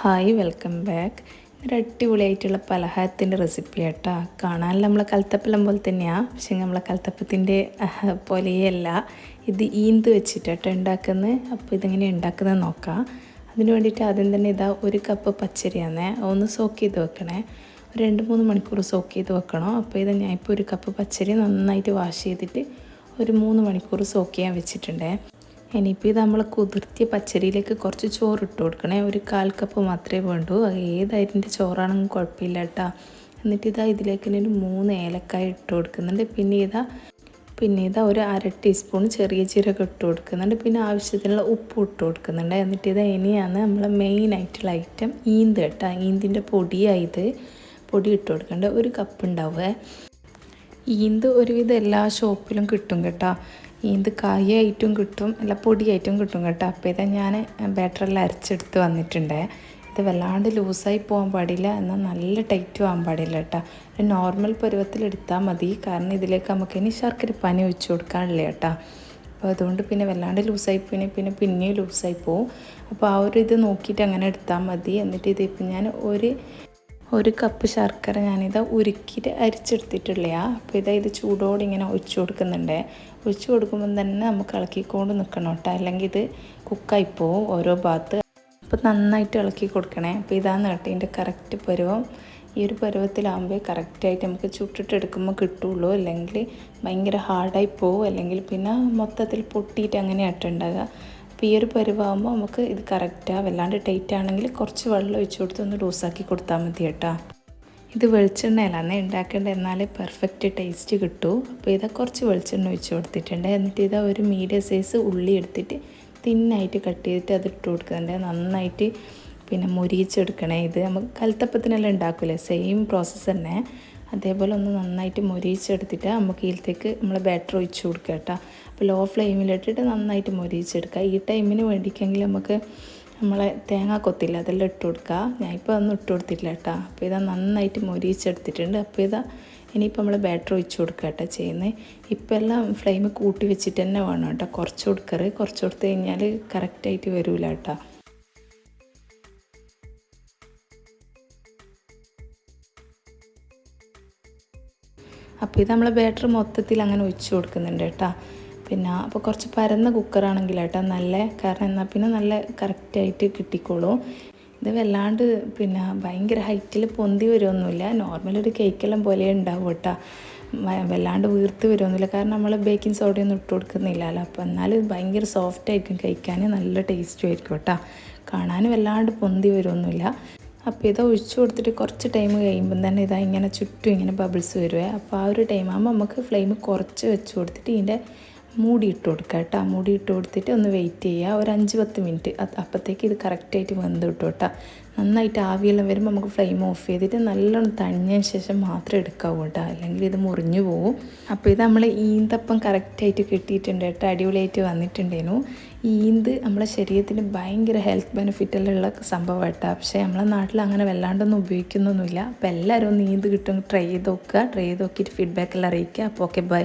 Hi welcome back. ഒരു അടിപൊളിയായിട്ടുള്ള പലഹാരത്തിന്റെ recipe കേട്ടോ കാണാൻ നമ്മൾ കൽത്തപ്പലം പോലെ തന്നെയാണ് പക്ഷേ നമ്മളെ കൽത്തപ്പത്തിന്റെ പോലെയല്ല. ഇത് ഈന്ത് വെച്ചിട്ടാട്ടോ ഉണ്ടാക്കുന്നത് അപ്പോൾ ഇതെങ്ങനെ ഉണ്ടാക്കുന്നത് നോക്കാം. അതിന് വേണ്ടിയിട്ട് ആദ്യം തന്നെ ഇതാ ഒരു കപ്പ് പച്ചരി പച്ചരിയാണേ ഒന്ന് സോക്ക് ചെയ്ത് വെക്കണേ. ഒരു രണ്ട് മൂന്ന് മണിക്കൂർ സോക്ക് ചെയ്ത് വെക്കണം. അപ്പോൾ ഇത് ഞാൻ ഇപ്പോൾ ഒരു കപ്പ് പച്ചരി നന്നായിട്ട് വാഷ് ചെയ്തിട്ട് ഒരു മൂന്ന് മണിക്കൂർ സോക്ക് ചെയ്യാൻ വെച്ചിട്ടുണ്ടേ. ഇനിയിപ്പോൾ നമ്മൾ കുതിർത്തിയ പച്ചരിയിലേക്ക് കുറച്ച് ചോറ് ഇട്ട് കൊടുക്കണേ. ഒരു കാൽ കപ്പ് മാത്രമേ വേണ്ടൂ. ഏത് അരിന്റെ ചോറാണെങ്കിലും കുഴപ്പമില്ല കേട്ടോ. എന്നിട്ട് ഇതാ ഇതിലേക്ക് ഒരു മൂന്ന് ഏലക്കായ ഇട്ട് കൊടുക്കുന്നുണ്ട്. പിന്നെ ഇതാ പിന്നെ ഇതാ ഒരു അര ടീസ്പൂൺ ചെറിയ ജീരകം ഇട്ട് കൊടുക്കുന്നുണ്ട്. പിന്നെ ആവശ്യത്തിനുള്ള ഉപ്പ് ഇട്ട് കൊടുക്കുന്നുണ്ട്. എന്നിട്ട് ഇതാ ഇനിയാണ് നമ്മളെ മെയിൻ ആയിട്ടുള്ള ഐറ്റം ഈന്ത് കേട്ടോ. ഈന്തിന്റെ പൊടിയായത് പൊടി ഇട്ട് കൊടുക്കേണ്ട. ഒരു കപ്പ് ഉണ്ടാവുക ഈന്ത് ഒരുവിധം എല്ലാ ഷോപ്പിലും കിട്ടും കേട്ടോ. ഈന്ത് കായായിട്ടും കിട്ടും അല്ല പൊടിയായിട്ടും കിട്ടും കേട്ടോ. അപ്പോൾ ഇതാ ഞാൻ ബാറ്ററെല്ലാം അരച്ചെടുത്ത് വന്നിട്ടുണ്ട്. ഇത് വല്ലാണ്ട് ലൂസായി പോകാൻ പാടില്ല എന്നാൽ നല്ല ടൈറ്റും ആകാൻ പാടില്ല കേട്ടോ. ഒരു നോർമൽ പരുവത്തിൽ എടുത്താൽ മതി. കാരണം ഇതിലേക്ക് നമുക്ക് ഇനി ശർക്കര പാനി ഒഴിച്ചു കൊടുക്കാനില്ല കേട്ടോ. അപ്പോൾ അതുകൊണ്ട് പിന്നെ വല്ലാണ്ട് ലൂസായി പോയി പിന്നെ പിന്നെയും ലൂസായി പോവും. അപ്പോൾ ആ ഒരു ഇത് നോക്കിയിട്ട് അങ്ങനെ എടുത്താൽ മതി. എന്നിട്ട് ഇതിപ്പോൾ ഞാൻ ഒരു ഒരു കപ്പ് ശർക്കര ഞാനിത് ഉരുക്കിയിട്ട് അരിച്ചെടുത്തിട്ടുള്ളയാ അപ്പോൾ ഇതാ ഇത് ചൂടോടെ ഇങ്ങനെ ഒഴിച്ചു കൊടുക്കുന്നുണ്ട്. ഒഴിച്ചു കൊടുക്കുമ്പോൾ തന്നെ നമുക്ക് ഇളക്കിക്കൊണ്ട് നിൽക്കണം കേട്ടോ. അല്ലെങ്കിൽ ഇത് കുക്കായി പോവും ഓരോ ഭാഗത്ത്. അപ്പോൾ നന്നായിട്ട് ഇളക്കി കൊടുക്കണേ. അപ്പോൾ ഇതാണ് കേട്ടോ ഇതിന്റെ കറക്റ്റ് പരുവം. ഈ ഒരു പരുവത്തിലാകുമ്പോൾ കറക്റ്റായിട്ട് നമുക്ക് ചുട്ടിട്ട് എടുക്കുമ്പോൾ കിട്ടുള്ളൂ. അല്ലെങ്കിൽ ഭയങ്കര ഹാർഡായി പോവും. അല്ലെങ്കിൽ പിന്നെ മൊത്തത്തിൽ പൊട്ടിയിട്ട് അങ്ങനെ ഉണ്ടാകുക അപ്പോൾ ഈ ഒരു പരുവാകുമ്പോൾ നമുക്ക് ഇത് കറക്റ്റാണ് വല്ലാണ്ട് ടൈറ്റ് ആണെങ്കിൽ കുറച്ച് വെള്ളം ഒഴിച്ചു കൊടുത്ത് ഒന്ന് ലൂസാക്കി കൊടുത്താൽ മതി കേട്ടോ. ഇത് വെളിച്ചെണ്ണയിലാണ് ഉണ്ടാക്കേണ്ടത് എന്നാലേ പെർഫെക്റ്റ് ടേസ്റ്റ് കിട്ടൂ. അപ്പോൾ ഇതാ കുറച്ച് വെളിച്ചെണ്ണ ഒഴിച്ച് കൊടുത്തിട്ടുണ്ട്. എന്നിട്ട് ഇതാ ഒരു മീഡിയം സൈസ് ഉള്ളി എടുത്തിട്ട് തിന്നായിട്ട് കട്ട് ചെയ്തിട്ട് അത് ഇട്ട് കൊടുക്കുന്നുണ്ട്. നന്നായിട്ട് പിന്നെ മുരിയിച്ചെടുക്കണേ. ഇത് നമുക്ക് കൽത്തപ്പത്തിനെല്ലാം ഉണ്ടാക്കില്ലേ സെയിം പ്രോസസ്സ് തന്നെ. അതേപോലെ ഒന്ന് നന്നായിട്ട് മൊരിയിച്ചെടുത്തിട്ട് നമുക്ക് ഇതിലേക്ക് നമ്മൾ ബാറ്റർ ഒഴിച്ച് കൊടുക്കുക കേട്ടോ. അപ്പോൾ ലോ ഫ്ലെയിമിലിട്ടിട്ട് നന്നായിട്ട് മൊരിയിച്ചെടുക്കുക. ഈ ടൈമിന് വേണ്ടിക്കെങ്കിൽ നമുക്ക് നമ്മളെ തേങ്ങ കൊത്തില്ല അതെല്ലാം ഇട്ട് കൊടുക്കുക. ഞാനിപ്പോൾ അതൊന്നും ഇട്ട് കൊടുത്തില്ല കേട്ടോ. അപ്പോൾ ഇതാ നന്നായിട്ട് മൊരിയിച്ചെടുത്തിട്ടുണ്ട്. അപ്പോൾ ഇതാ ഇനിയിപ്പോൾ നമ്മൾ ബാറ്റർ ഒഴിച്ച് കൊടുക്കുക കേട്ടോ ചെയ്യുന്നത്. ഇപ്പോൾ എല്ലാം ഫ്ലെയിം കൂട്ടി വെച്ചിട്ട് തന്നെ വേണം കേട്ടോ. കുറച്ച് കൊടുക്കറ് കുറച്ച് കൊടുത്ത് കഴിഞ്ഞാൽ കറക്റ്റായിട്ട് വരില്ല കേട്ടോ. അപ്പോൾ ഇത് നമ്മൾ ബാറ്റർ മൊത്തത്തിൽ അങ്ങനെ ഒഴിച്ച് കൊടുക്കുന്നുണ്ട് കേട്ടോ. പിന്നെ അപ്പോൾ കുറച്ച് പരന്ന കുക്കറാണെങ്കിൽ കേട്ടോ നല്ല കാരണം എന്നാൽ പിന്നെ നല്ല കറക്റ്റായിട്ട് കിട്ടിക്കോളും. ഇത് വല്ലാണ്ട് പിന്നെ ഭയങ്കര ഹൈറ്റിൽ പൊന്തി വരുമൊന്നുമില്ല നോർമൽ ഒരു കേക്കെല്ലാം പോലെ ഉണ്ടാവും കേട്ടോ. വല്ലാണ്ട് വീർത്ത് വരുമൊന്നുമില്ല കാരണം നമ്മൾ ബേക്കിംഗ് സോഡയൊന്നും ഇട്ട് കൊടുക്കുന്നില്ലല്ലോ. അപ്പോൾ എന്നാലും ഭയങ്കര സോഫ്റ്റ് ആയിരിക്കും കഴിക്കാൻ. നല്ല ടേസ്റ്റും ആയിരിക്കും കേട്ടോ. കാണാനും വല്ലാണ്ട് പൊന്തി വരുമൊന്നുമില്ല അപ്പോൾ ഇത് ഒഴിച്ചു കൊടുത്തിട്ട് കുറച്ച് ടൈം കഴിയുമ്പം തന്നെ ഇതാ ഇങ്ങനെ ചുറ്റും ഇങ്ങനെ ബബിൾസ് വരുവേ. അപ്പോൾ ആ ഒരു ടൈം ആകുമ്പോൾ നമുക്ക് ഫ്ലെയിം കുറച്ച് വെച്ച് കൊടുത്തിട്ട് ഇതിന്റെ മൂടി ഇട്ട് കൊടുക്കുക കേട്ടോ. മൂടിയിട്ട് കൊടുത്തിട്ട് ഒന്ന് വെയിറ്റ് ചെയ്യുക. ഒരു അഞ്ച് പത്ത് മിനിറ്റ് അപ്പോഴത്തേക്ക് ഇത് കറക്റ്റായിട്ട് വെന്ത് കിട്ടും കേട്ടോ. നന്നായിട്ട് ആവിയെല്ലാം വരുമ്പോൾ നമുക്ക് ഫ്ലെയിം ഓഫ് ചെയ്തിട്ട് നല്ലോണം തണിഞ്ഞതിന് ശേഷം മാത്രം എടുക്കാവൂ കേട്ടോ. അല്ലെങ്കിൽ ഇത് മുറിഞ്ഞു പോകും അപ്പോൾ ഇത് നമ്മൾ ഈന്തപ്പം കറക്റ്റായിട്ട് കിട്ടിയിട്ടുണ്ട് കേട്ടോ. അടിപൊളിയായിട്ട് വന്നിട്ടുണ്ടേനു. ഈന്ത് നമ്മളെ ശരീരത്തിന് ഭയങ്കര ഹെൽത്ത് ബെനിഫിറ്റിലുള്ള സംഭവം കേട്ടോ. പക്ഷേ നമ്മളെ നാട്ടിൽ അങ്ങനെ വല്ലാണ്ടൊന്നും ഉപയോഗിക്കുന്നൊന്നുമില്ല. അപ്പോൾ എല്ലാവരും ഒന്ന് ഈന്ത് കിട്ടും. ട്രൈ ചെയ്ത് നോക്കുക. ട്രൈ ചെയ്ത് നോക്കിയിട്ട് ഫീഡ്ബാക്കെല്ലാം അറിയിക്കുക. അപ്പോൾ ഓക്കെ ബൈ